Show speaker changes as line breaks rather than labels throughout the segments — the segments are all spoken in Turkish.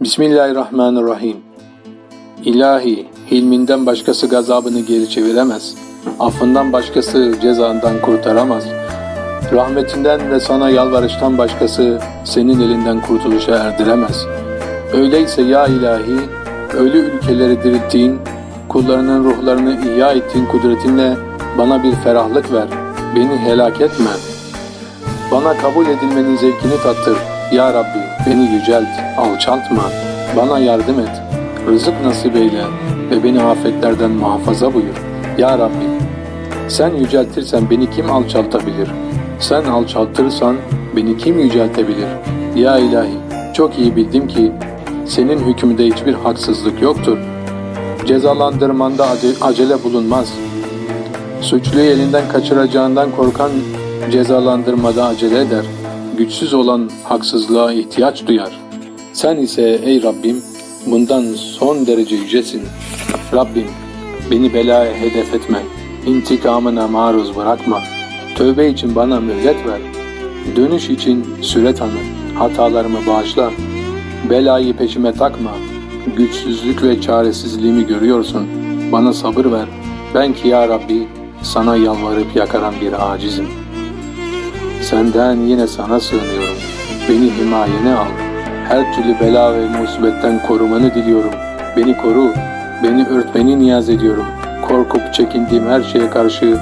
Bismillahirrahmanirrahim. İlahi, hilminden başkası gazabını geri çeviremez. Affından başkası cezandan kurtaramaz. Rahmetinden ve sana yalvarıştan başkası senin elinden kurtuluşa erdiremez. Öyleyse ya ilahi, ölü ülkeleri dirilttiğin, kullarının ruhlarını ihya ettiğin kudretinle bana bir ferahlık ver. Beni helak etme. Bana kabul edilmenin zevkini tattır. Ya Rabbi beni yücelt, alçaltma. Bana yardım et. Rızık nasip eyle ve beni afetlerden muhafaza buyur. Ya Rabbi sen yüceltirsen beni kim alçaltabilir? Sen alçaltırsan beni kim yüceltebilir? Ya ilahi çok iyi bildim ki senin hükmünde hiçbir haksızlık yoktur. Cezalandırmanda ace- acele bulunmaz. Suçluyu elinden kaçıracağından korkan cezalandırmada acele eder. Güçsüz olan haksızlığa ihtiyaç duyar. Sen ise ey Rabbim bundan son derece yücesin. Rabbim beni belaya hedef etme. İntikamına maruz bırakma. Tövbe için bana mühlet ver. Dönüş için süre tanı. Hatalarımı bağışla. Belayı peşime takma. Güçsüzlük ve çaresizliğimi görüyorsun. Bana sabır ver. Ben ki ya Rabbi sana yalvarıp yakaran bir acizim. Senden yine sana sığınıyorum. Beni himayene al. Her türlü bela ve musibetten korumanı diliyorum. Beni koru. Beni örtmeni niyaz ediyorum. Korkup çekindiğim her şeye karşı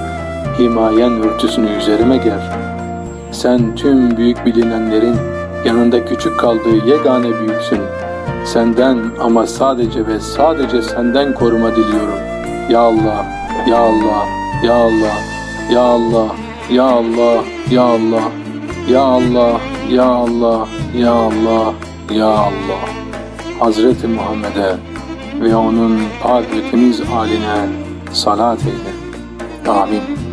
himayen örtüsünü üzerime ger. Sen tüm büyük bilinenlerin yanında küçük kaldığı yegane büyüksün. Senden ama sadece ve sadece senden koruma diliyorum. Ya Allah, Ya Allah, Ya Allah, Ya Allah, Ya Allah, Ya Allah, Ya Allah, Ya Allah, Ya Allah, Ya Allah. Hazreti Muhammed'e ve onun pak ve temiz haline salat eyle. Amin.